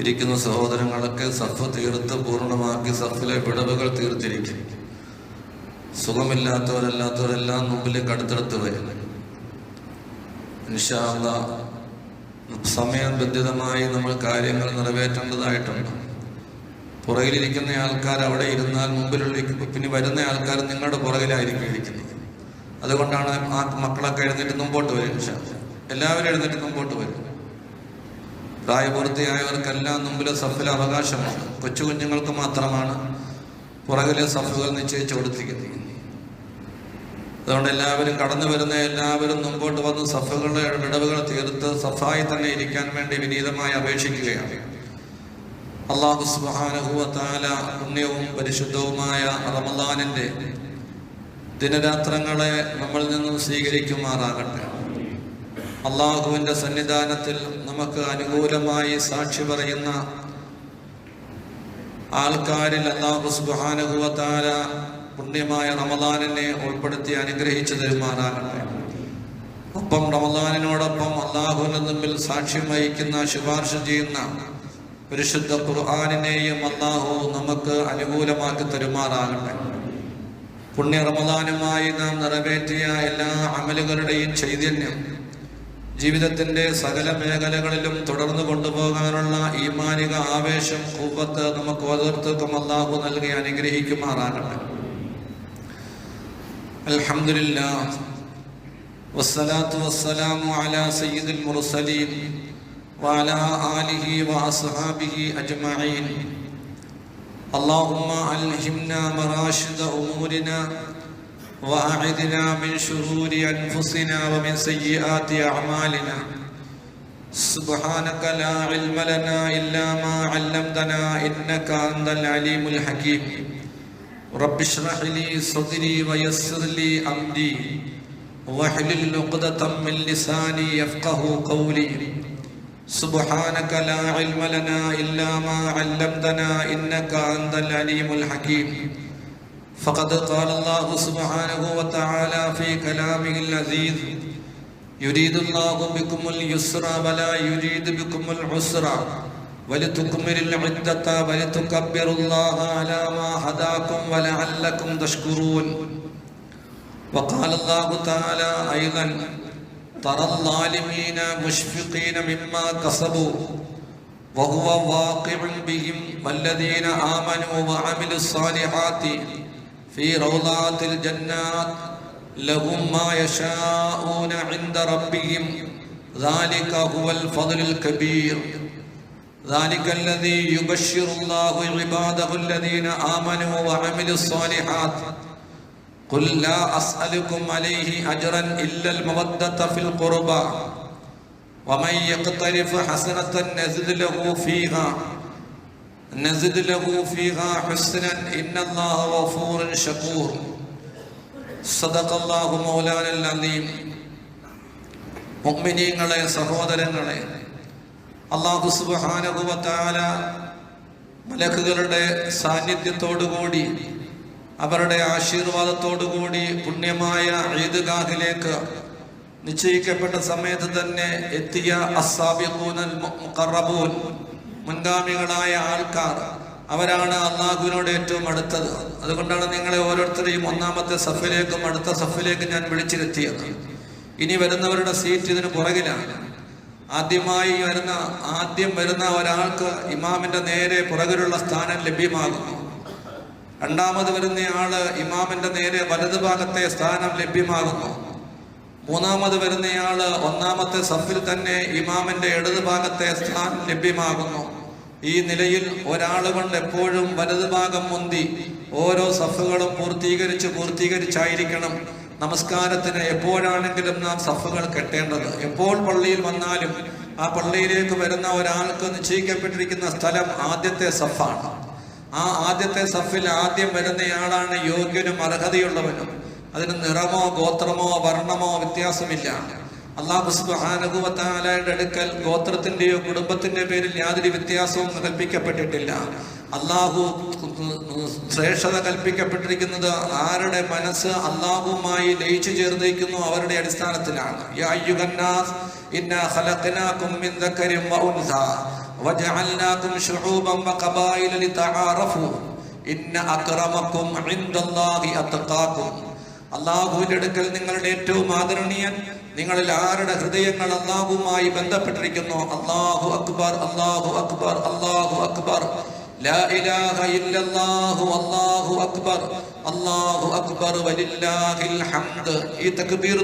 ഇരിക്കുന്ന സഹോദരങ്ങളൊക്കെ സഫ് തീർത്ത് പൂർണമാക്കി സഫിലെ വിടവുകൾ തീർത്തിരിക്കും. സുഖമില്ലാത്തവരല്ലാത്തവരെല്ലാം മുമ്പിലേക്ക് അടുത്തടുത്ത് വരും. ബന്ധിതമായി സമയബന്ധിതമായി നമ്മൾ കാര്യങ്ങൾ നിറവേറ്റേണ്ടതായിട്ടുണ്ട്. പുറകിലിരിക്കുന്ന ആൾക്കാർ അവിടെ ഇരുന്നാൽ മുമ്പിലുള്ള പിന്നെ വരുന്ന ആൾക്കാർ നിങ്ങളുടെ പുറകിലായിരിക്കും ഇരിക്കുന്നത്. അതുകൊണ്ടാണ് ആ മക്കളൊക്കെ എഴുന്നേറ്റ് മുമ്പോട്ട് വരും എല്ലാവരും എഴുന്നേറ്റ് മുമ്പോട്ട് വരും. പ്രായപൂർത്തിയായവർക്കെല്ലാം മുമ്പിലെ സഫിൽ അവകാശമാണ്. കൊച്ചു കുഞ്ഞുങ്ങൾക്ക് മാത്രമാണ് പുറകിലെ സഫുകൾ നിശ്ചയിച്ചു കൊടുത്തിരിക്കുന്നത്. അതുകൊണ്ട് എല്ലാവരും കടന്നു വരുന്ന എല്ലാവരും മുമ്പോട്ട് വന്ന് സഫുകളുടെ വിടവുകൾ തീർത്ത് സഫായി തന്നെ ഇരിക്കാൻ വേണ്ടി വിനീതമായി അപേക്ഷിക്കുകയാണ്. അള്ളാഹു സുബാനുഭവത്താല പുണ്യവും പരിശുദ്ധവുമായ റമദാനിന്റെ ദിനരാത്രങ്ങളെ നമ്മളിൽ നിന്നും സ്വീകരിക്കുമാറാകട്ടെ. അള്ളാഹുവിന്റെ സന്നിധാനത്തിൽ നമുക്ക് അനുകൂലമായി സാക്ഷി പറയുന്ന ആൾക്കാരിൽ അള്ളാഹു സുബാനുഭവത്താല പുണ്യമായ റമദാനിനെ ഉൾപ്പെടുത്തി അനുഗ്രഹിച്ചു തരുമാറാകട്ടെ. ഒപ്പം റമദാനിനോടൊപ്പം അള്ളാഹുവിന് മുമ്പിൽ സാക്ഷ്യം വഹിക്കുന്ന ശുപാർശ ചെയ്യുന്ന പരിശുദ്ധ ഖുർആാനിനെയും അള്ളാഹു നമുക്ക് അനുകൂലമാക്കി തരുമാറാകട്ടെ. പുണ്യ റമദാനുമായി നാം നിറവേറ്റിയ എല്ലാ അമലുകളുടെയും ചൈതന്യം ജീവിതത്തിന്റെ സകല മേഖലകളിലും തുടർന്നു കൊണ്ടുപോകാനുള്ള ഈമാനിക ആവേശം കൂപ്പത്ത് നമുക്ക് ഓരോരുത്തർക്കും അള്ളാഹു നൽകി അനുഗ്രഹിക്കുമാറാകട്ടെ അൽഹംദുലില്ലാ വസ്സലാത്തു വസ്സലാമു അലാ സയ്യിദുൽ മുർസലീൻ وعلى آله وأصحابه أجمعين اللهم ألهمنا مراشد أمورنا وأعذنا من شرور أنفسنا ومن سيئات أعمالنا سبحانك لا علم لنا إلا ما علمتنا إنك أنت العليم الحكيم رب اشرح لي صدري ويسر لي أمري واحلل عقدة من لساني يفقه قولي سبحانك لا علم لنا إلا ما علمتنا إنك أنت العليم الحكيم فقد قال الله سبحانه وتعالى في كلامه العزيز يريد الله بكم اليسر ولا يريد بكم العسر ولتكملوا العدة ولتكبروا الله على ما هداكم ولعلكم تشكرون وقال الله تعالى أيضا ترى الظالمين مشفقين مما كسبوا وهو واقع بهم والذين آمنوا وعملوا الصالحات في روضات الجنات لهم ما يشاءون عند ربهم. ذلك هو الفضل الكبير. ذلك الذي يبشر الله عباده الذين آمنوا وعملوا الصالحات. قل لا أسألكم عليه أجرا إلا المودة في القربى. ومن يقترف حسنة نزد له فيها. نزد له فيها حسنا إن الله غفور شكور صدق الله مولانا العظيم മുഅ്മിനീങ്ങളെ സഹോദരങ്ങളെ അള്ളാഹു സുബ്ഹാനഹുവതആല മലക്കുകളുടെ സാന്നിധ്യത്തോടുകൂടി അവരുടെ ആശീർവാദത്തോടുകൂടി പുണ്യമായ ഈദ്ഗാഹിലേക്ക് നിശ്ചയിക്കപ്പെട്ട സമയത്ത് തന്നെ എത്തിയ അസ്സാബിഖൂനൽ മുഖറബൂൻ മുൻഗാമികളായ ആൾക്കാർ. അവരാണ് അള്ളാഹുവിനോട് ഏറ്റവും അടുത്തത്. അതുകൊണ്ടാണ് നിങ്ങളെ ഓരോരുത്തരെയും ഒന്നാമത്തെ സഫിലേക്കും അടുത്ത സഫിലേക്കും ഞാൻ വിളിച്ചിരുത്തിയത്. ഇനി വരുന്നവരുടെ സീറ്റ് ഇതിന് പുറകിലാണ്. ആദ്യമായി വരുന്ന ആദ്യം വരുന്ന ഒരാൾക്ക് ഇമാമിന്റെ നേരെ പുറകിലുള്ള സ്ഥാനം ലഭ്യമാകുന്നു. രണ്ടാമത് വരുന്നയാൾ ഇമാമിന്റെ നേരെ വലതുഭാഗത്തെ സ്ഥാനം ലഭ്യമാകുന്നു. മൂന്നാമത് വരുന്നയാൾ ഒന്നാമത്തെ സഫിൽ തന്നെ ഇമാമിന്റെ ഇടതുഭാഗത്തെ സ്ഥാനം ലഭ്യമാകുന്നു. ഈ നിലയിൽ ഒരാൾ കൊണ്ട് എപ്പോഴും വലതുഭാഗം മുന്തി ഓരോ സഫുകളും പൂർത്തീകരിച്ച് പൂർത്തീകരിച്ചായിരിക്കണം നമസ്കാരത്തിന് എപ്പോഴാണെങ്കിലും നാം സഫുകൾ കെട്ടേണ്ടത്. എപ്പോൾ പള്ളിയിൽ വന്നാലും ആ പള്ളിയിലേക്ക് വരുന്ന ഒരാൾക്ക് നിശ്ചയിക്കപ്പെട്ടിരിക്കുന്ന സ്ഥലം ആദ്യത്തെ സഫാണ്. ആ ആദ്യത്തെ സഫിൽ ആദ്യം വരുന്നയാളാണ് യോഗ്യനും അർഹതയുള്ളവനും. അതിന് നിറമോ ഗോത്രമോ വർണമോ വ്യത്യാസമില്ല. അള്ളാഹു സുബാനകുവത്താലായുടെ അടുക്കൽ ഗോത്രത്തിന്റെയോ കുടുംബത്തിന്റെ പേരിൽ യാതൊരു വ്യത്യാസവും കൽപ്പിക്കപ്പെട്ടിട്ടില്ല. അള്ളാഹു ശ്രേഷ്ഠത കൽപ്പിക്കപ്പെട്ടിരിക്കുന്നത് ആരുടെ മനസ്സ് അള്ളാഹുമായി ലയിച്ചു ചേർന്നിരിക്കുന്നു അവരുടെ അടിസ്ഥാനത്തിലാണ്. അള്ളാഹുവിന്റെ അടുക്കൽ നിങ്ങളുടെ ഏറ്റവും ആദരണീയൻ നിങ്ങളിൽ ആരുടെ ഹൃദയങ്ങൾ അള്ളാഹുമായി ബന്ധപ്പെട്ടിരിക്കുന്നു? അള്ളാഹു അക്ബർ അള്ളാഹു അക്ബർ അള്ളാഹു അക്ബർ. ഈ തക്ബീർ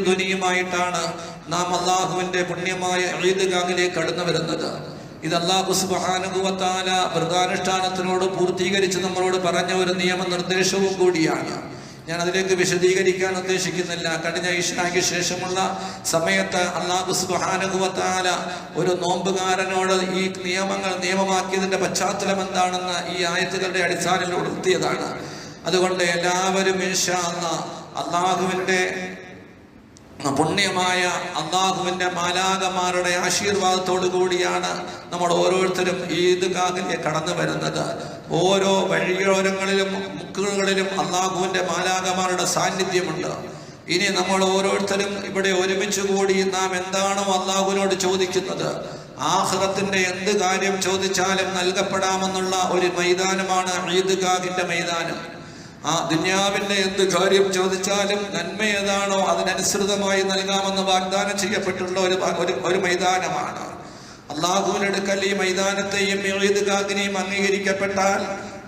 നാം അള്ളാഹുവിന്റെ പുണ്യമായ ഈദ്ഗാഹിലേക്ക് കടന്നു വരുന്നത്. ഇത് അള്ളാഹു സുബാനുഭവത്താല വ്രതാനുഷ്ഠാനത്തിനോട് പൂർത്തീകരിച്ച് നമ്മളോട് പറഞ്ഞ ഒരു നിയമ നിർദ്ദേശവും കൂടിയാണ്. ഞാൻ അതിലേക്ക് വിശദീകരിക്കാൻ ഉദ്ദേശിക്കുന്നില്ല. കഴിഞ്ഞ ഈശ്വരായ്ക്ക് ശേഷമുള്ള സമയത്ത് അള്ളാഹു സുബാനുഭവത്താല ഒരു നോമ്പുകാരനോട് ഈ നിയമങ്ങൾ നിയമമാക്കിയതിന്റെ പശ്ചാത്തലം എന്താണെന്ന് ഈ ആയത്തുകളുടെ അടിസ്ഥാനത്തിൽ ഉണർത്തിയതാണ്. അതുകൊണ്ട് എല്ലാവരും ഇൻഷാ അള്ളാഹുവിന്റെ പുണ്യമായ അള്ളാഹുവിന്റെ മാലാകമാരുടെ ആശീർവാദത്തോടു കൂടിയാണ് നമ്മൾ ഓരോരുത്തരും ഈദ്ഗാഹിലേക്ക് കടന്നു വരുന്നത്. ഓരോ വഴിയോരങ്ങളിലും മുക്കുകളിലും അള്ളാഹുവിന്റെ മാലാകമാരുടെ സാന്നിധ്യമുണ്ട്. ഇനി നമ്മൾ ഓരോരുത്തരും ഇവിടെ ഒരുമിച്ച് കൂടി നാം എന്താണോ അള്ളാഹുവിനോട് ചോദിക്കുന്നത്. ആഹ്റത്തിന്റെ എന്ത് കാര്യം ചോദിച്ചാലും നൽകപ്പെടാമെന്നുള്ള ഒരു മൈതാനമാണ് ഈദ്ഗാഹിന്റെ മൈതാനം. ആ ദുന്യാവിന്റെ എന്ത് കാര്യം ചോദിച്ചാലും നന്മ ഏതാണോ അതിനനുസൃതമായി നൽകാമെന്ന് വാഗ്ദാനം ചെയ്യപ്പെട്ടുള്ള ഒരു ഒരു മൈതാനമാണ്. അള്ളാഹുവിനടുക്കൽ ഈ മൈതാനത്തെയും ഈദ്ഗാഹിനെയും അംഗീകരിക്കപ്പെട്ടാൽ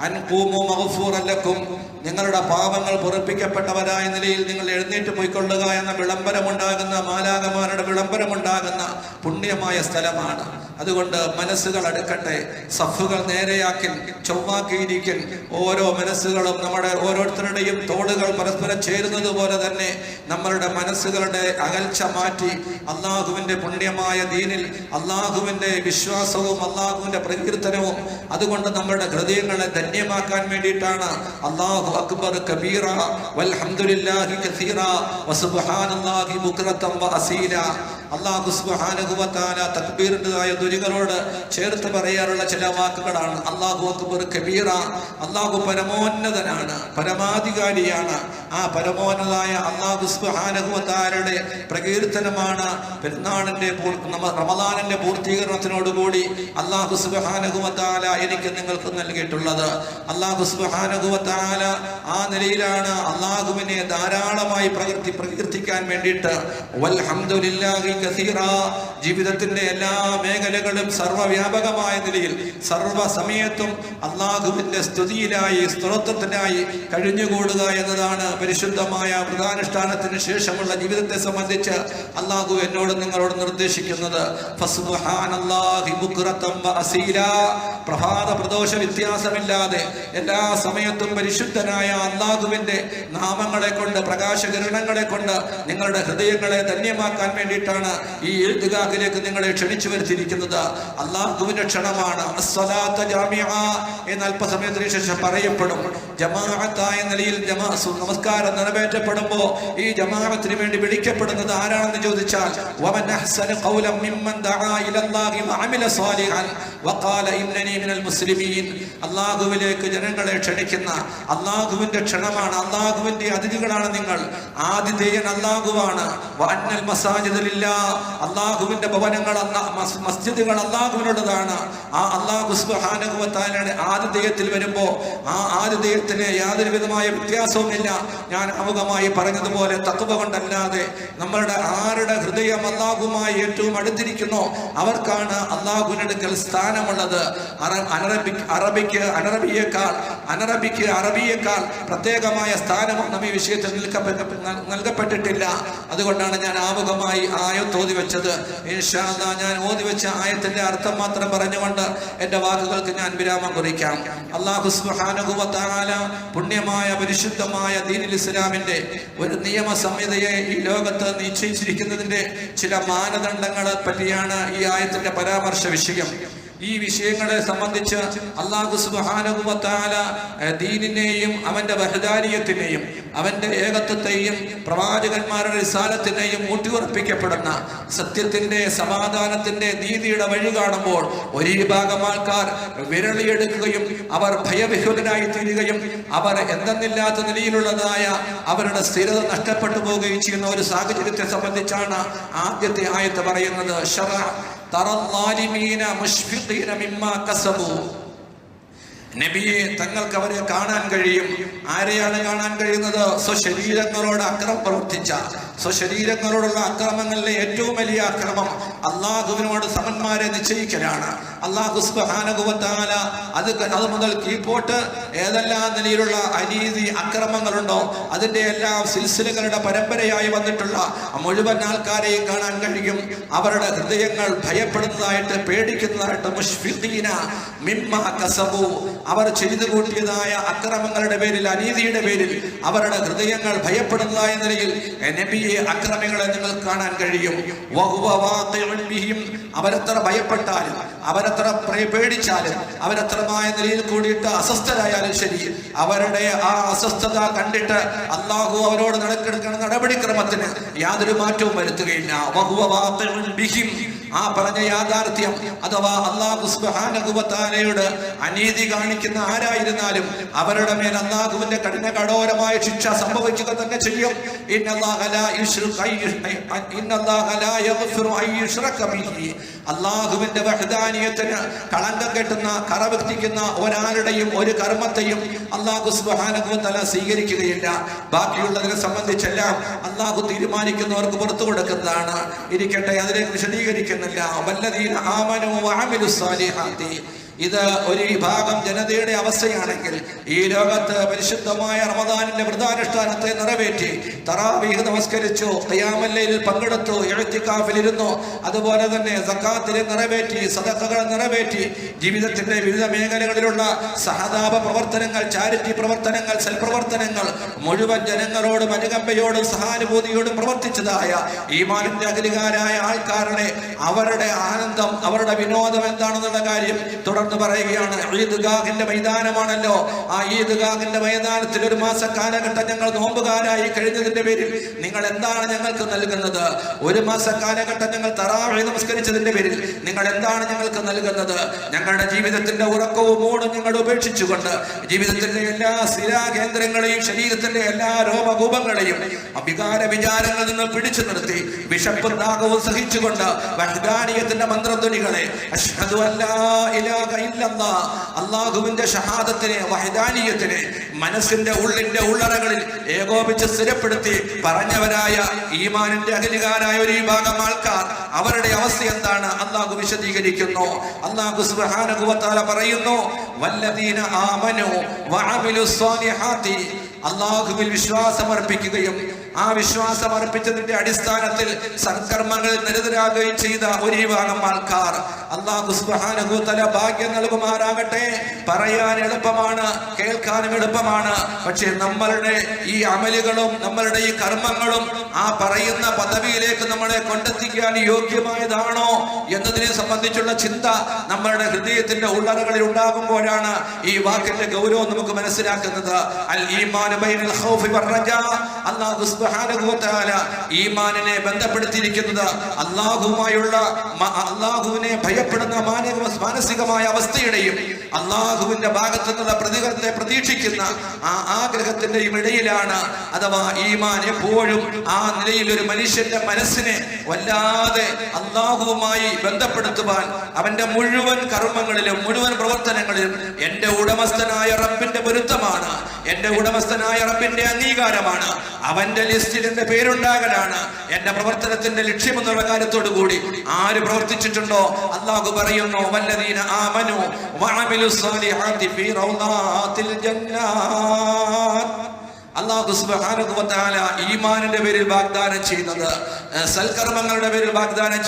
അൻകൂമു മഹഫൂറല്ലക്കും നിങ്ങളുടെ പാപങ്ങൾ പൊറപ്പിക്കപ്പെട്ടവരായ നിലയിൽ നിങ്ങൾ എഴുന്നേറ്റ് പോയിക്കൊള്ളുക എന്ന വിളംബരമുണ്ടാകുന്ന മാലാകമാരുടെ വിളംബരമുണ്ടാകുന്ന പുണ്യമായ സ്ഥലമാണ്. അതുകൊണ്ട് മനസ്സുകൾ അടുക്കട്ടെ. സഫുകൾ നേരെയാക്കി ചൊവ്വാക്കിയിരിക്കൽ. ഓരോ മനസ്സുകളും നമ്മുടെ ഓരോരുത്തരുടെയും തോടുകൾ പരസ്പരം ചേരുന്നത് പോലെ തന്നെ നമ്മളുടെ മനസ്സുകളുടെ അകൽച്ച മാറ്റി അള്ളാഹുവിന്റെ പുണ്യമായ ദീനിൽ അള്ളാഹുവിന്റെ വിശ്വാസവും അള്ളാഹുവിന്റെ പ്രകീർത്തനവും അതുകൊണ്ട് നമ്മുടെ ഹൃദയങ്ങളെ ധന്യമാക്കാൻ വേണ്ടിയിട്ടാണ് അള്ളാഹു അക്ബർ കബീറ. വൽഹംദുലില്ലാഹി കസീറ. വസുബാൻ അള്ളാഹി മുക്രത്തം വഅസീല അള്ളാഹു സുബ്ഹാനഹു വതആല തക്ബീറിന്റെതായ ദുരികളോട് ചേർത്ത് പറയാറുള്ള ചില വാക്കുകളാണ്. അള്ളാഹു അക്ബർ കബീറ. അള്ളാഹു പരമോന്നതനാണ് പരമാധികാരിയാണ്. ആ പരമോന്നതായ അള്ളാഹു സുബ്ഹാനഹു വതആലയുടെ പ്രകീർത്തനമാണ് പെരുന്നാളിന്റെ റമദാനിന്റെ പൂർത്തീകരണത്തിനോടുകൂടി അള്ളാഹു സുബ്ഹാനഹു വതആല എനിക്ക് നിങ്ങൾക്ക് നൽകിയിട്ടുള്ളത്. അള്ളാഹു സുബ്ഹാനഹു വതആല ആ നിലയിലാണ് അള്ളാഹുവിനെ ധാരാളമായി പ്രകൃതി പ്രകീർത്തിക്കാൻ വേണ്ടിയിട്ട്. വൽഹംദുലില്ലാഹി കസീറ ജീവിതത്തിന്റെ എല്ലാ മേഖലകളും സർവവ്യാപകമായ നിലയിൽ സർവ സമയത്തും അള്ളാഹുവിന്റെ സ്തുതിയിലായി സ്തോത്രത്തിനായി കഴിഞ്ഞുകൂടുക എന്നതാണ് പരിശുദ്ധമായ വ്രതാനുഷ്ഠാനത്തിന് ശേഷമുള്ള ജീവിതത്തെ സംബന്ധിച്ച് അള്ളാഹു എന്നോട് നിങ്ങളോട് നിർദ്ദേശിക്കുന്നത്. പ്രഭാത പ്രദോഷ വ്യത്യാസമില്ലാതെ എല്ലാ സമയത്തും പരിശുദ്ധനായ അള്ളാഹുവിന്റെ നാമങ്ങളെ കൊണ്ട് പ്രകാശകിരണങ്ങളെ കൊണ്ട് നിങ്ങളുടെ ഹൃദയങ്ങളെ ധന്യമാക്കാൻ വേണ്ടിയിട്ടാണ് ഈ എഴുത്തുകാക്കിലേക്ക് നിങ്ങളെ ക്ഷണിച്ചു വരുത്തിയിരിക്കുന്നത്. അള്ളാഹുവിന്റെ ക്ഷണമാണ് എന്ന് അല്പസമയത്തിന് ശേഷം പറയപ്പെടും. ജമാഅത്തായ നിലയിൽ ജമാസു നമസ്കാരം നിറവേറ്റപ്പെടുമ്പോ ഈ ജമാഅത്തിന് വേണ്ടി വിളിക്കപ്പെടുന്നത് ആരാണെന്ന് ചോദിച്ചാൽ വമൻ അഹ്സന ഖൗലൻ മിമ്മൻ ദആ ഇലല്ലാഹി വഅമില സാലിഹൻ വഖാല ഇന്നനി മിനൽ മുസ്ലിമീൻ. അല്ലാഹുവിലേക്ക് ജനങ്ങളെ ക്ഷണിക്കുന്ന അല്ലാഹുവിന്റെ ക്ഷണമാണ് അല്ലാഹുവിന്റെ അതിഥികളാണ് നിങ്ങൾ. ആതിഥേയൻ അല്ലാഹുവാണ്. വഅന്നൽ മസാജിദിലില്ല അല്ലാഹുവിന്റെ ഭവനങ്ങൾ മസ്ജിദുകൾ അള്ളാഹുവിനുള്ളതാണ് ആ അല്ലാഹു സുബ്ഹാനഹു വ തആലയുടെ ആതിഥേയത്തിൽ വരുമ്പോ ആ ആതിഥേയത്തിന് യാതൊരു വിധമായ വ്യത്യാസവുമില്ല. ഞാൻ അമുഖമായി പറഞ്ഞതുപോലെ തത്വ കൊണ്ടല്ലാതെ നമ്മളുടെ ആരുടെ ഹൃദയം അള്ളാഹുമായി ഏറ്റവും അടുത്തിരിക്കുന്നു അവർക്കാണ് അള്ളാഹുവിനടുക്കൽ സ്ഥാനമുള്ളത്. അനറബിക് അറബിക്ക് അനറബിയേക്കാൾ അനറബിക്ക് അറബിയേക്കാൾ പ്രത്യേകമായ സ്ഥാനമൊന്നും ഈ വിഷയത്തിൽ നൽകപ്പെട്ടിട്ടില്ല. അതുകൊണ്ടാണ് ഞാൻ ആമുഖമായി ആയത്ത് ഓതി വെച്ചത്. ഞാൻ ഓതി വെച്ച ആയത്തിന്റെ അർത്ഥം മാത്രം പറഞ്ഞുകൊണ്ട് എന്റെ വാക്കുകൾക്ക് ഞാൻ വിരാമം കുറിക്കാം. അള്ളാഹു തആല പുണ്യമായ പരിശുദ്ധമായ ദീൻ ഇസ്ലാമിന്റെ ഒരു നിയമ സംഹിതയെ ഈ ലോകത്ത് നിശ്ചയിച്ചിരിക്കുന്നതിന്റെ ചില മാനദണ്ഡങ്ങളെ പറ്റിയാണ് ഈ ആയത്തിന്റെ പരാമർശ വിഷയം. ഈ വിഷയങ്ങളെ സംബന്ധിച്ച് അള്ളാഹു തആല ദീനിനെയും അവന്റെ ബഹദാരിയത്തിനെയും അവന്റെ ഏകത്വത്തെയും പ്രവാചകന്മാരുടെ വിശാലത്തിനെയും ഊട്ടിയുറപ്പിക്കപ്പെടുന്ന സത്യത്തിന്റെ സമാധാനത്തിന്റെ നീതിയുടെ വഴി കാണുമ്പോൾ ഒരേ ഭാഗം ആൾക്കാർ വിരളിയെടുക്കുകയും അവർ ഭയവിഹുലരായി തീരുകയും അവർ എന്തെന്നില്ലാത്ത നിലയിലുള്ളതായ അവരുടെ സ്ഥിരത നഷ്ടപ്പെട്ടു പോവുകയും ചെയ്യുന്ന ഒരു സാഹചര്യത്തെ സംബന്ധിച്ചാണ് ആദ്യത്തെ ആയത്ത് പറയുന്നത് ശറ തറല്ലാലിമീന മുഷ്ഫിഖീന മിമ്മാ കസബു നബിയെ തങ്ങൾക്ക് അവരെ കാണാൻ കഴിയും. ആരെയാണ് കാണാൻ കഴിയുന്നത്? സ്വശരീരങ്ങളോട് അക്രമം പ്രവർത്തിച്ച സ്വശരീരങ്ങളോടുള്ള അക്രമങ്ങളിലെ ഏറ്റവും വലിയ അക്രമം? അള്ളാഹുവിനോട് സമന്മാരെ നിശ്ചയിക്കലാണ്. അള്ളാഹു സുബ്ഹാനഹുവതആല അത് അത് മുതൽ കീപ്പോട്ട് ഏതെല്ലാം നിലയിലുള്ള അനീതി അക്രമങ്ങളുണ്ടോ അതിന്റെ എല്ലാ സിൽസിലുകളുടെ പരമ്പരയായി വന്നിട്ടുള്ള മുഴുവൻ ആൾക്കാരെയും കാണാൻ കഴിയും. അവരുടെ ഹൃദയങ്ങൾ ഭയപ്പെടുന്നതായിട്ട് പേടിക്കുന്നതായിട്ട് മുഷ്ഫിഖീന മിമ്മ കസബു അവർ ചെയ്തു കൂട്ടിയതായ അക്രമങ്ങളുടെ പേരിൽ അനീതിയുടെ പേരിൽ അവരുടെ ഹൃദയങ്ങൾ ഭയപ്പെടുന്നതായ നിലയിൽ നബിയെ അക്രമികളെ നിങ്ങൾക്ക് കാണാൻ കഴിയും. അവരെത്ര ഭയപ്പെട്ടാലും അവരെത്ര പേടിച്ചാലും അവരെത്രമായ നിലയിൽ കൂടിയിട്ട് അസ്വസ്ഥരായാലും ശരി അവരുടെ ആ അസ്വസ്ഥത കണ്ടിട്ട് അള്ളാഹു അവരോട് നടക്കെടുക്കുന്ന നടപടിക്രമത്തിന് യാതൊരു മാറ്റവും വരുത്തുകയില്ല. ആ പറഞ്ഞ യാഥാർത്ഥ്യം അഥവാ അള്ളാഹു സുബ്ഹാനഹുവതആലയോട് അനീതി കാണിക്കുന്ന ആരായിരുന്നാലും അവരുടെ മേൽ അള്ളാഹുവിന്റെ കഠിന കഠോരമായ ശിക്ഷ സംഭവിക്കുക തന്നെ ചെയ്യും. അള്ളാഹുവിന്റെ വഹദാനിയത്തിന് കളങ്കം കെട്ടുന്ന കറവെത്തിക്കുന്ന ഒരാളുടെയും ഒരു കർമ്മത്തെയും അള്ളാഹു സുബ്ഹാനഹുവതആല സ്വീകരിക്കുകയില്ല. ബാക്കിയുള്ളതിനെ സംബന്ധിച്ചെല്ലാം അള്ളാഹു തീരുമാനിക്കുന്നവർക്ക് പുറത്തു കൊടുക്കുന്നതാണ്. ഇരിക്കട്ടെ അതിലേക്ക് വിശദീകരിക്കുന്നില്ല സ്വാലിഹാത്തി. ഇത് ഒരു വിഭാഗം ജനതയുടെ അവസ്ഥയാണെങ്കിൽ ഈ ലോകത്ത് പരിശുദ്ധമായ റമദാനിന്റെ വ്രതാനുഷ്ഠാനത്തെ നിറവേറ്റി തറാവീഹ് നമസ്കരിച്ചു തയ്യാമല്ലയിൽ പങ്കെടുത്തു എഴുത്തിക്കാഫിലിരുന്നു അതുപോലെ തന്നെ സക്കാത്തിൽ നിറവേറ്റി സദക്കകൾ നിറവേറ്റി ജീവിതത്തിന്റെ വിവിധ മേഖലകളിലുള്ള സഹതാപ പ്രവർത്തനങ്ങൾ ചാരിറ്റി പ്രവർത്തനങ്ങൾ സൽപ്രവർത്തനങ്ങൾ മുഴുവൻ ജനങ്ങളോടും അനുകമ്പയോടും സഹാനുഭൂതിയോടും പ്രവർത്തിച്ചതായ ഈമാനിന്റെ അഖിലുകാരായ ആൾക്കാരുടെ അവരുടെ ആനന്ദം അവരുടെ വിനോദം എന്താണെന്നുള്ള കാര്യം തുടർന്ന് പറയുകയാണ് ഈദ്ഗാഹിന്റെ മൈതാനമാണല്ലോ. ആ ഈദ്ഗാഹിന്റെ മൈതാനത്തിൽ ഒരു മാസ കാലഘട്ടം ഞങ്ങൾ നോമ്പുകാരായി കഴിഞ്ഞതിന്റെ പേരിൽ നിങ്ങൾ എന്താണ് ഞങ്ങൾക്ക് നൽകുന്നത്? ഒരു മാസ കാലഘട്ടം ഞങ്ങൾ തറാവഴി നമസ്കരിച്ചതിന്റെ പേരിൽ നിങ്ങൾ എന്താണ് ഞങ്ങൾക്ക് നൽകുന്നത്? ഞങ്ങളുടെ ജീവിതത്തിന്റെ ഉറക്കവും മൂടും ഞങ്ങൾ ഉപേക്ഷിച്ചുകൊണ്ട് ജീവിതത്തിന്റെ എല്ലാ സ്ഥിരാകേന്ദ്രങ്ങളെയും ശരീരത്തിന്റെ എല്ലാ രോമകൂപങ്ങളെയും അഭികാര വിചാരങ്ങളിൽ നിന്ന് പിടിച്ചു നിർത്തി വിഷപ്പ് ദാഹവും സഹിച്ചുകൊണ്ട് വഹദാനിയത്തിന്റെ മന്ത്രധ്വനികളെ അഷ്ഹദു അല്ലാ അള്ളാഹുവിന്റെ ഷഹാദത്തിനെ വഹിദാനീയത്തിനെ മനസ്സിന്റെ ഉള്ളിന്റെ ഉള്ളറകളിൽ ഏകോപിച്ച് സ്ഥിരപ്പെടുത്തി പറഞ്ഞവരായ ഈമാനിന്റെ അഖിലികാരായ ഒരു വിഭാഗം ആൾക്കാർ അവരുടെ അവസ്ഥ എന്താണ്? അള്ളാഹു വിശദീകരിക്കുന്നു. അള്ളാഹു തആല പറയുന്നു വല്ലദീന ആമനു വഅമിലു സ്വാലിഹാത്തി. അള്ളാഹുവിൽ വിശ്വാസം അർപ്പിക്കുകയും ആ വിശ്വാസം അർപ്പിച്ചതിന്റെ അടിസ്ഥാനത്തിൽ സൽക്കർമ്മങ്ങൾ നിരതരാകുകയും ചെയ്ത ഒരു വിഭാഗം ആൾക്കാർ. അള്ളാഹു സുബ്ഹാനഹു തല ഭാഗ്യം നൽകുമാറാകട്ടെ. പറയാൻ എളുപ്പമാണ് കേൾക്കാനും എളുപ്പമാണ്. പക്ഷെ നമ്മളുടെ ഈ അമലുകളും നമ്മളുടെ ഈ കർമ്മങ്ങളും ആ പറയുന്ന പദവിയിലേക്ക് നമ്മളെ കൊണ്ടെത്തിക്കാൻ യോഗ്യമായതാണോ എന്നതിനെ സംബന്ധിച്ചുള്ള ചിന്ത നമ്മളുടെ ഹൃദയത്തിന്റെ ഉള്ളറകളിൽ ഉണ്ടാകുമ്പോഴാണ് ഈ വാക്കിന്റെ ഗൗരവം നമുക്ക് മനസ്സിലാക്കുന്നത്. അൽ ഈമാൻ ബൈനൽ ഖൗഫി അല്ലാഹു തആല ഈമാനിനെ ബന്ധപ്പെടുത്തിയിരിക്കുന്നത് അല്ലാഹുവുമായുള്ള അള്ളാഹുവിനെ ഭയപ്പെടുന്ന മാനവ മാനസികമായ അവസ്ഥയുടെയും അള്ളാഹുവിന്റെ ഭാഗത്തു നിന്നുള്ള പ്രതികരണത്തെ പ്രതീക്ഷിക്കുന്ന ആ ആഗ്രഹത്തിന്റെയും ഇടയിലാണ് അഥവാ ഈമാൻ എപ്പോഴും ആ നിലയിൽ ഒരു മനുഷ്യന്റെ മനസ്സിനെ വല്ലാതെ അള്ളാഹുവുമായി ബന്ധപ്പെടുത്തുവാൻ അവന്റെ മുഴുവൻ കർമ്മങ്ങളിലും മുഴുവൻ പ്രവർത്തനങ്ങളിലും എന്റെ ഉടമസ്ഥനായ റബ്ബിന്റെ പൊരുത്തമാണ്. എന്റെ ഉടമസ്ഥനായ റബ്ബിന്റെ അംഗീകാരമാണ്. അവന്റെ എന്റെ പേരുണ്ടാകലാണ്. എന്റെ പ്രവർത്തനത്തിന്റെ ലക്ഷ്യമെന്നുള്ള കാര്യത്തോടു കൂടി ആര് പ്രവർത്തിച്ചിട്ടുണ്ടോ? അള്ളാഹു പറയുന്നു വല്ലദീന ആമനു വഅമിലു ഫീ റൗദാത്തിൽ ജന്നാത്ത് അള്ളാഹു തആല ഈമാനിന്റെ പേരിൽ വാഗ്ദാനം ഏഹ് സൽക്കർമ്മങ്ങളുടെ പേരിൽ വാഗ്ദാനം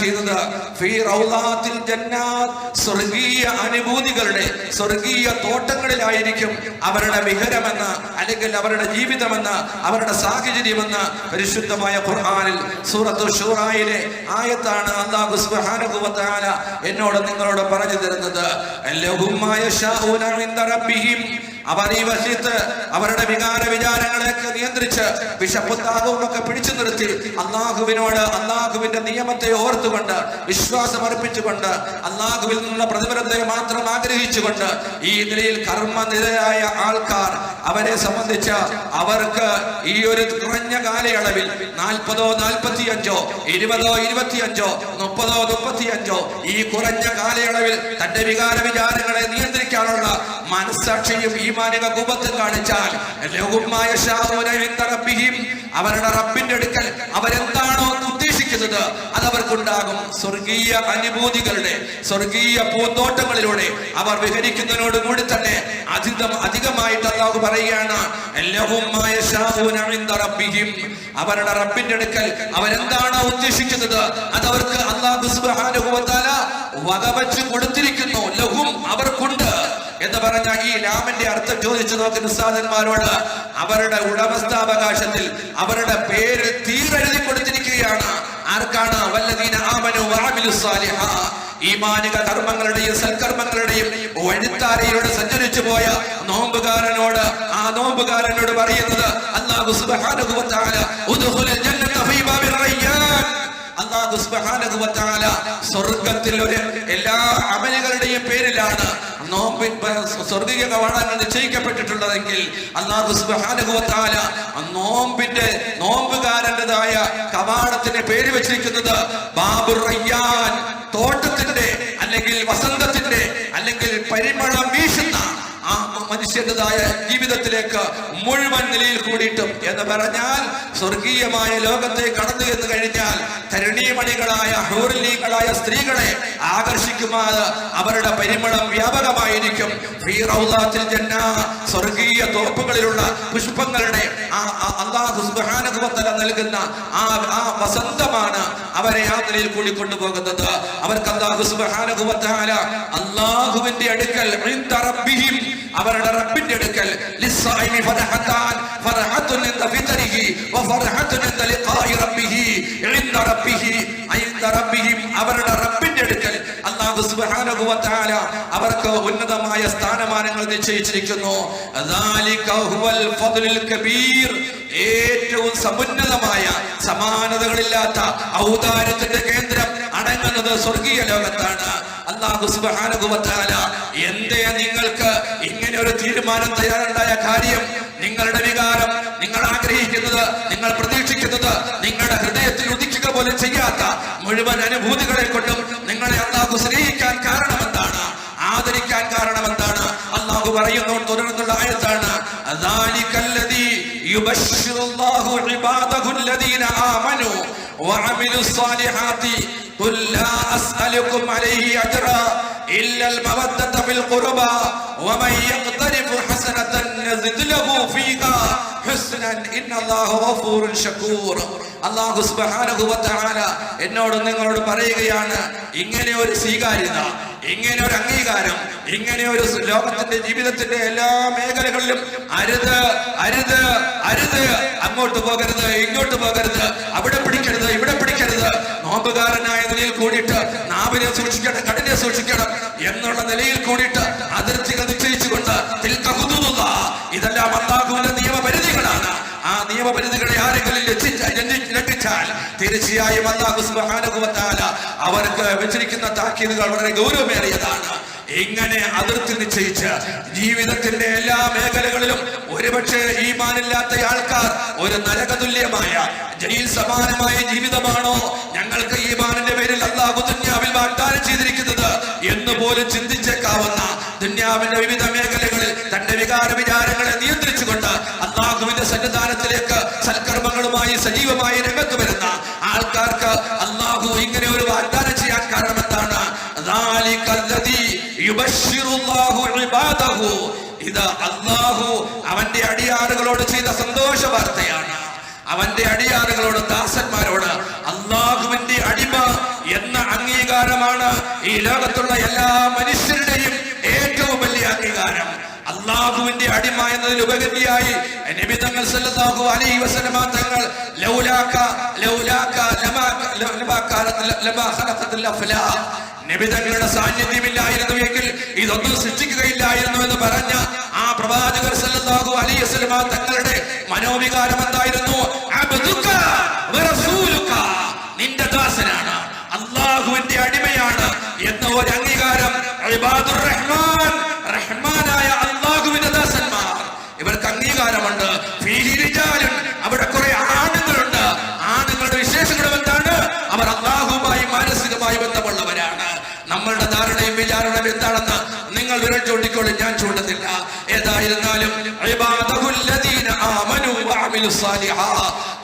ജന്നാത്ത് സ്വർഗീയ അനുഭൂതികളുടെ സ്വർഗീയ തോട്ടങ്ങളിലായിരിക്കും അവരുടെ വിഹരമെന്ന് അല്ലെങ്കിൽ അവരുടെ ജീവിതമെന്ന് അവരുടെ സാഹചര്യമെന്ന് പരിശുദ്ധമായ ഖുർആനിൽ സൂറത്തു ഷൂറായിലെ ആയത്താണ് അള്ളാഹു തആല എന്നോട് നിങ്ങളോട് പറഞ്ഞു തരുന്നത്. ഇൻദ റബ്ബിഹിം അവർ ഈ വശീത്ത് അവരുടെ വികാര വിചാരങ്ങളെയൊക്കെ നിയന്ത്രിച്ച് ഒക്കെ പിടിച്ചു നിർത്തി അള്ളാഹുവിനോട് അള്ളാഹുവിന്റെ നിയമത്തെ ഓർത്തുകൊണ്ട് വിശ്വാസം അർപ്പിച്ചുകൊണ്ട് അള്ളാഹുവിൽ നിന്നുള്ള പ്രതിഫലത്തെ മാത്രം ആഗ്രഹിച്ചുകൊണ്ട് ഈ നിലയിൽ കർമ്മനിരയായ ആൾക്കാർ അവരെ സംബന്ധിച്ച് അവർക്ക് ഈ ഒരു കുറഞ്ഞ കാലയളവിൽ നാൽപ്പതോ നാൽപ്പത്തിയഞ്ചോ ഇരുപതോ ഇരുപത്തിയഞ്ചോ മുപ്പതോ മുപ്പത്തിയഞ്ചോ ഈ കുറഞ്ഞ കാലയളവിൽ തന്റെ വികാര വിചാരങ്ങളെ നിയന്ത്രിക്കാനുള്ള മനസ്സാക്ഷിയും ഈമാനിക കുപത്ത് കാണിച്ചാൽ അവരുടെ റബ്ബിന്റെ അടുക്കൽ അവരെന്താണോ ഉദ്ദേശിക്കുന്നത് അത് അവർക്കുണ്ടാകും സ്വർഗീയ അനുഭൂതികളുടെ സ്വർഗീയ പൂന്തോട്ടങ്ങളിലൂടെ അവർ വിഹരിക്കുന്നതിനോട് കൂടി തന്നെ അധികം അധികമായിട്ട് അള്ളാഹു പറയുകയാണ്. അവരുടെ റബ്ബിന്റെ അടുക്കൽ അവരെന്താണോ ഉദ്ദേശിക്കുന്നത് അത് അവർക്ക് അള്ളാഹു വകവച്ച് കൊടുത്തിരിക്കുന്നു. ലഹും അവർക്കുണ്ട്. എന്ന് പറഞ്ഞ ഈ ലാമിന്റെ അർത്ഥം ചോദിച്ചു നോക്കുന്ന ഉസ്താദന്മാരോട് അവരുടെ ഉടമസ്ഥാവകാശത്തിൽ അവരുടെ പേര് തീരെഴുതി കൊടുത്തിരിക്കുകയാണ്. ആർക്കാണ്? വല്ലദീന ആമനു സാലിഹ ഈമാനിക കർമ്മങ്ങളുടെയും സൽക്കർമ്മങ്ങളുടെയും വഴിത്താരയിലൂടെ സഞ്ചരിച്ചു പോയ നോമ്പുകാരനോട് ആ നോമ്പുകാരനോട് പറയുന്നത് അല്ലാഹു സുബ്ഹാനഹു വ തആല ഉദ്ഖുലൽ ജന്നത ഫീ ബാബിർ റയ്യാൻ വ തആല സ്വർഗത്തിൽ ഒരു എല്ലാ അമലുകളുടെയും പേരിലാണ് സ്വർഗീയ കവാടങ്ങൾ നിശ്ചയിക്കപ്പെട്ടിട്ടുള്ളതെങ്കിൽ തആല ആ നോമ്പിന്റെ നോമ്പുകാരന്റെതായ കവാടത്തിന് പേര് വെച്ചിരിക്കുന്നത് ബാബുർ റയ്യാൻ. തോട്ടത്തിന്റെ അല്ലെങ്കിൽ വസന്തത്തിന്റെ അല്ലെങ്കിൽ പരിമളം വീശുന്ന മനുഷ്യന്റേതായ ജീവിതത്തിലേക്ക് മുഴുവൻ നിലയിൽ കൂടിയിട്ടും എന്ന് പറഞ്ഞാൽ സ്വർഗീയമായ ലോകത്തെ കടന്നു എന്ന് കഴിഞ്ഞാൽ തരുണീമണികളായ ഹൂർലീകളായ സ്ത്രീകളെ ആകർഷിക്കുമാത് അവരുടെ പരിമളം വ്യാപകമായിരിക്കും. സ്വർഗീയ തോപ്പുകളിലുള്ള പുഷ്പങ്ങളുടെ ആ അള്ളാഹു തആല നൽകുന്ന ആ ആ വസന്തമാണ് അവരെ ആ നിലയിൽ കൂടി കൊണ്ടുപോകുന്നത്. അവർക്ക് അള്ളാഹു സുബ്ഹാനഹു അള്ളാഹുവിന്റെ അടുക്കൽ അവരുടെ റബ്ബിന്റെ അടുക്കൽ റബ്ബിഹി റബ്ബിഹി റബ്ബിഹിം അവരുടെ റബ്ബിന്റെ അടുക്കൽ അല്ലാഹു സുബ്ഹാനഹു അവർക്ക് ഉന്നതമായ സ്ഥാനമാനങ്ങൾ നിശ്ചയിച്ചിരിക്കുന്നു. ദാലിക ഹുവൽ കബീർ. ഏറ്റവും സമുന്നതമായ സമാനതകളില്ലാത്ത ഔദാര്യത്തിന്റെ കേന്ദ്രം അടങ്ങുന്നത് സ്വർഗീയ ലോകത്താണ്. സുബ്ഹാനഹു എന്തേ നിങ്ങൾക്ക് ഇങ്ങനെ ഒരു തീരുമാനം തയ്യാറുണ്ടായ കാര്യം? നിങ്ങളുടെ വികാരം നിങ്ങൾ ആഗ്രഹിക്കുന്നത് നിങ്ങൾ പ്രതീക്ഷിക്കുന്നത് നിങ്ങളുടെ ഹൃദയത്തിൽ ഉദിക്കുക പോലെ ചെയ്യാത്ത മുഴുവൻ അനുഭൂതികളെ കൊണ്ടും നിങ്ങളെ അള്ളാഹു സ്നേഹിക്കാൻ കാരണം എന്താണ് ആദരിക്കാൻ കാരണം എന്താണ് അള്ളാഹു പറയുന്നു يُبَشِّرُ اللَّهُ عِبَادَهُ الَّذِينَ آمَنُوا وَعَمِلُوا الصَّالِحَاتِ قُل لَّا أَسْأَلُكُمْ عَلَيْهِ أَجْرًا إِلَّا الْمَوَدَّةَ فِي الْقُرْبَى وَمَن يَقْتَرِفْ حَسَنَةً نَزِدْ لَهُ فِيهَا حُسْنًا إِنَّ اللَّهَ غَفُورٌ شَكُورٌ അള്ളാഹു സുബ്ഹാനഹു വ തആല എന്നോട് നിങ്ങളോട് പറയുകയാണ് ഇങ്ങനെ ഒരു സ്വീകാര്യത ഇങ്ങനെ ഒരു അംഗീകാരം ഇങ്ങനെ ഒരു ലോകത്തിന്റെ ജീവിതത്തിന്റെ എല്ലാ മേഖലകളിലും അരുത് അരുത് അരുത്. അങ്ങോട്ട് പോകരുത് ഇങ്ങോട്ട് പോകരുത്. അവിടെ പിടിക്കരുത് ഇവിടെ പിടിക്കരുത്. നോമ്പുകാരനായ നിലയിൽ കൂടിയിട്ട് നാവിനെ സൂക്ഷിക്കണം കടിനെ സൂക്ഷിക്കണം എന്നുള്ള നിലയിൽ കൂടിയിട്ട് അതിർത്തികൾ നിശ്ചയിച്ചുകൊണ്ട്. ഇതെല്ലാം അള്ളാഹുവിന്റെ നിയമപരിധികളാണ്. ആ നിയമപരിധികളെ ആരെങ്കിലും ലംഘിച്ചാൽ തീർച്ചയായും അള്ളാഹു വ അവർക്ക് വെച്ചിരിക്കുന്ന താക്കീതുകൾ വളരെ ഗൗരവമേറിയതാണ്. ഇങ്ങനെ അതിർത്തി നിശ്ചയിച്ച് ജീവിതത്തിന്റെ എല്ലാ മേഖലകളിലും ഒരുപക്ഷെ ഈമാനില്ലാത്ത ആൾക്കാർ ഒരു നരകതുല്യമായ ജയിൽ സമാനമായ ജീവിതമാണോ? ഞങ്ങൾക്ക് ഈമാനിന്റെ പേരിൽ അള്ളാഹു ദുന്യാവിൽ വാഗ്ദാനം ചെയ്തിരിക്കുന്നത് എന്ന് പോലും ചിന്തിച്ചേക്കാവുന്ന ദുന്യാവിന്റെ വിവിധ മേഖലകളിൽ തന്റെ വികാര വിചാരങ്ങളെ നിയന്ത്രിച്ചുകൊണ്ട് അള്ളാഹുവിന്റെ സന്നിധാനത്തിലേക്ക് സൽക്കർമ്മങ്ങളുമായി സജീവമായി രംഗത്ത് വരുന്ന അള്ളാഹു ഇങ്ങനെ ഒരു വാഗ്ദാനം ചെയ്യാൻ കാരണം എന്താണ്? ഇത് അള്ളാഹു അവന്റെ അടിയാറുകളോട് ചെയ്ത സന്തോഷ വാർത്തയാണ്. അവന്റെ അടിയാറുകളോട് ദാസന്മാരോട് അള്ളാഹുവിന്റെ അടിമ എന്ന അംഗീകാരമാണ് ഈ ലോകത്തുള്ള എല്ലാ മനുഷ്യരുടെയും ഏറ്റവും വലിയ അംഗീകാരം. അള്ളാഹുവിന്റെ അടിമ എന്നതിൽ ഉപകരിയായി നബി തങ്ങൾ സല്ലല്ലാഹു അലൈഹി വസല്ലമ തങ്ങൾ ലൗലാക ലൗലാക ലമാ ലമാ കാലത്ത് ലമാ ഖലഖത്തുൽ അഫ്ലാ. നബി തങ്ങളുടെ സാന്നിധ്യമില്ലായിരുന്നു എങ്കിൽ ഇതൊന്നും സൃഷ്ടിക്കുകയില്ലായിരുന്നു എന്ന് പറഞ്ഞ ആ പ്രവാചകർ സല്ലല്ലാഹു അലൈഹി വസല്ലമ തങ്ങളുടെ മനോവികാരം എന്തായിരുന്നു? അബ്ദുക! നമ്മളുടെ എന്താണെന്ന് നിങ്ങൾ വിരൽ ചൂണ്ടിക്കോളി ഞാൻ ചൂണ്ടുന്നില്ല ഏതായിരുന്നാലും.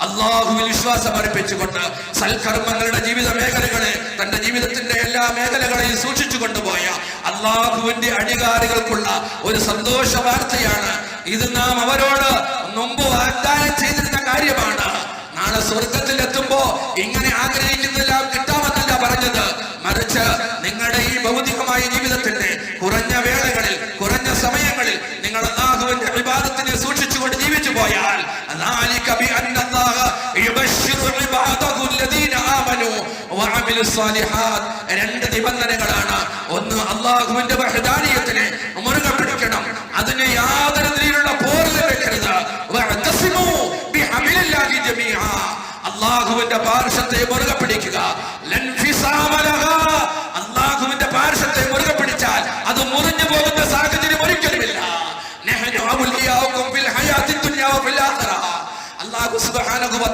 അള്ളാഹുവിൽ വിശ്വാസം അർപ്പിച്ചുകൊണ്ട് സൽക്കർമ്മങ്ങളുടെ ജീവിത മേഖലകളെ തന്റെ ജീവിതത്തിന്റെ എല്ലാ മേഖലകളെയും സൂക്ഷിച്ചു കൊണ്ടുപോയ അള്ളാഹുവിന്റെ അധികാരികൾക്കുള്ള ഒരു സന്തോഷ വാർത്തയാണ് ഇത് നാം അവരോട് മുമ്പ് വാഗ്ദാനം ചെയ്തിരുന്ന കാര്യമാണ്. നാളെ സ്വർഗത്തിൽ എത്തുമ്പോ ഇങ്ങനെ ആഗ്രഹിക്കുന്നെല്ലാം കിട്ടാമെന്നല്ല പറഞ്ഞത്. മറിച്ച് പോയാൽ രണ്ട് നിബന്ധനകളാണ്. ഒന്ന് അള്ളാഹുവിന്റെ ബഹദാനിയത്തിനെ മുറുകെ പിടിക്കണം. അതിന് യാതൊരു നിലയിലുള്ള പോറൽ വെക്കരുത് അള്ളാഹുവിന്റെ പാർശ്വത്തെ മുറുകെ പിടിക്കുക.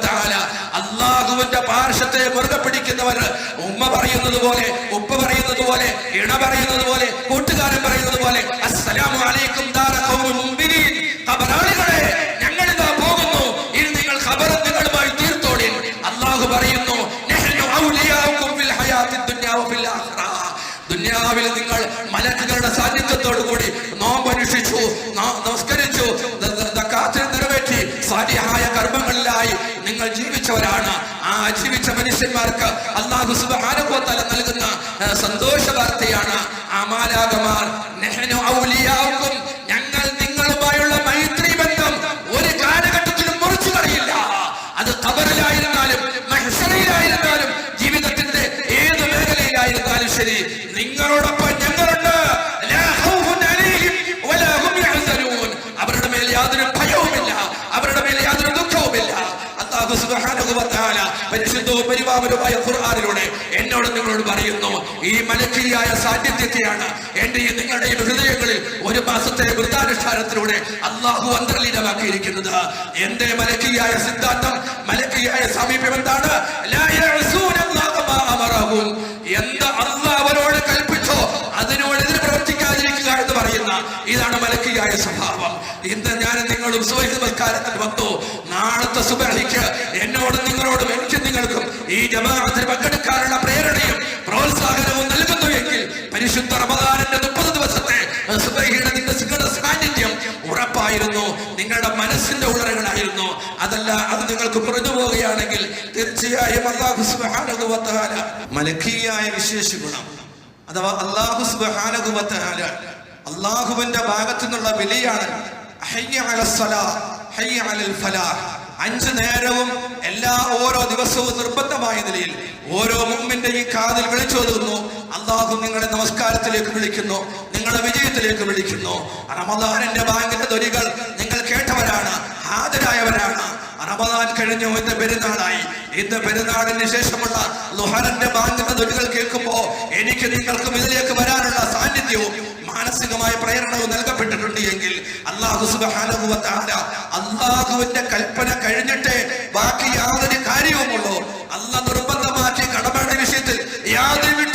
തആല അള്ളാഹുവിന്റെ പാർശ്വത്തെ മുറുകെ പിടിക്കുന്നവർ ഉമ്മ പറയുന്നത് പോലെ ഉപ്പ പറയുന്നത് പോലെ ഇണ പറയുന്നത് പോലെ കൂട്ടുകാരൻ പറയുന്നത് പോലെ അസ്സലാമു അലൈക്കും മനുഷ്യന്മാർക്ക് അള്ളാഹു സുബാനുഭവത്തല നൽകുന്ന സന്തോഷ വാർത്തയാണ്. ആ പരിശുദ്ധവും ഖുർആാനിലൂടെ എന്നോട് നിങ്ങളോട് പറയുന്നു ഈ മലക്കിയായ സാന്നിധ്യത്തെയാണ് എന്റെയും നിങ്ങളുടെയും ഹൃദയങ്ങളിൽ ഒരു മാസത്തെ വൃത്താനുഷ്ഠാനത്തിലൂടെ അള്ളാഹു അന്തർലീനമാക്കിയിരിക്കുന്നത്. എന്റെ മലക്കിയായ സിദ്ധാന്തം? മലക്കിയായ സമീപം എന്താണ്? മലക്കിയായ സ്വഭാവം. ഇന്ന് ഞാൻ നിങ്ങളും സുബഹി നമസ്കാരത്തിൽ വന്നു. നാളത്തെ സുബഹിക്ക് എന്നോടും നിങ്ങളോടും എനിക്ക് നിങ്ങൾക്കും ഈ ജമാഅത്തിൽ പങ്കെടുക്കാനുള്ള പ്രേരണയും പ്രോത്സാഹനവും നൽകുന്നു എങ്കിൽ പരിശുദ്ധ റമദാനിന്റെ മുപ്പത് ദിവസത്തെ സാന്നിധ്യം ഉറപ്പായിരുന്നു. നിങ്ങളുടെ മനസ്സിന്റെ ഉള്ളറകളായിരുന്നു. അതല്ല അത് നിങ്ങൾക്ക് കുറഞ്ഞു പോവുകയാണെങ്കിൽ തീർച്ചയായും അള്ളാഹു സുബ്ഹാനഹു മലക്കീയായ വിശേഷ ഗുണം. അഥവാ അള്ളാഹു തആല അള്ളാഹുവിന്റെ ഭാഗത്തു നിന്നുള്ള വിലയാണ് അഞ്ച് നേരവും എല്ലാ ഓരോ ദിവസവും നിർബന്ധമായ നിലയിൽ ഓരോ മുമ്പിന്റെ ഈ കാതിൽ വിളിച്ചോതുന്നു. അള്ളാഹു നിങ്ങളെ നമസ്കാരത്തിലേക്ക് വിളിക്കുന്നു നിങ്ങളെ വിജയത്തിലേക്ക് വിളിക്കുന്നു. റമദാനിന്റെ ബാങ്കിന്റെ തൊലികൾ നിങ്ങൾ കേട്ടവരാണ് ഹാജരായവരാണ്. റമദാൻ കഴിഞ്ഞു ഇന്ന് പെരുന്നാളായി. ഇന്ന് പെരുന്നാളിന് ശേഷമുള്ള ലുഹറിന്റെ ബാങ്കിന്റെ തൊലികൾ കേൾക്കുമ്പോൾ എനിക്ക് നിങ്ങൾക്കും ഇതിലേക്ക് വരാനുള്ള സാന്നിധ്യവും മാനസികമായ പ്രേരണവും നൽകപ്പെട്ടിട്ടുണ്ട് എങ്കിൽ അള്ളാഹു തആല അള്ളാഹുവിന്റെ കൽപ്പന കഴിഞ്ഞിട്ട് ബാക്കി യാതൊരു കാര്യവുമുള്ളൂ. അല്ല നിർബന്ധമാക്കിയ കടമയുടെ വിഷയത്തിൽ യാതൊരു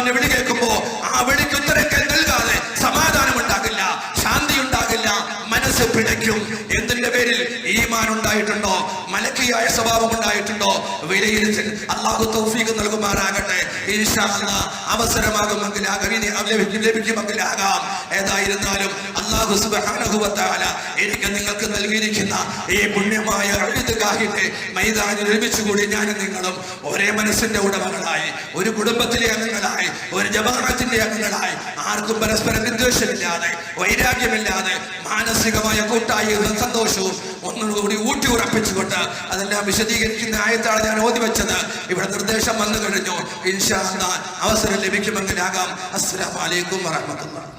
അള്ളാഹുവിന്റെ വിളി കേൾക്കുമ്പോ ആ വിളിക്ക് അലക്കിയായ സ്വഭാവം ഉണ്ടായിട്ടുണ്ടോ വിലയിരുത്തൽ. അള്ളാഹു തൗഫീഖ് നൽകുമാറാകട്ടെ. അവസരമാകുമെങ്കിൽ ലഭിക്കുമെങ്കിൽ ആകാം ഏതായിരുന്നാലും അള്ളാഹു വ എനിക്ക് നിങ്ങൾക്ക് നൽകിയിരിക്കുന്ന ഈ പുണ്യമായ ഈദ്ഗാഹിന്റെ മൈതാനിൽ ഒരുമിച്ചുകൂടി ഞാനും നിങ്ങളും ഒരേ മനസ്സിന്റെ ഉടമകളായി ഒരു കുടുംബത്തിലെ അംഗങ്ങളായി ഒരു ജമാഅത്തിന്റെ അംഗങ്ങളായി ആർക്കും പരസ്പരം വിദ്വേഷമില്ലാതെ വൈരാഗ്യമില്ലാതെ മാനസികമായ കൂട്ടായ സന്തോഷവും ഒന്നുകൂടി ഊട്ടി ഉറപ്പിച്ചുകൊണ്ട് അതെല്ലാം വിശദീകരിക്കുന്ന ആയത്താണ് ഞാൻ ഓതി വെച്ചത്. ഇവിടെ നിർദ്ദേശം വന്നു കഴിഞ്ഞു. ഇൻഷാ അവസരം ലഭിക്കുമെങ്കിലാകാം. അസ്സലാമു അലൈക്കും വറഹ്മത്തുള്ളാഹി.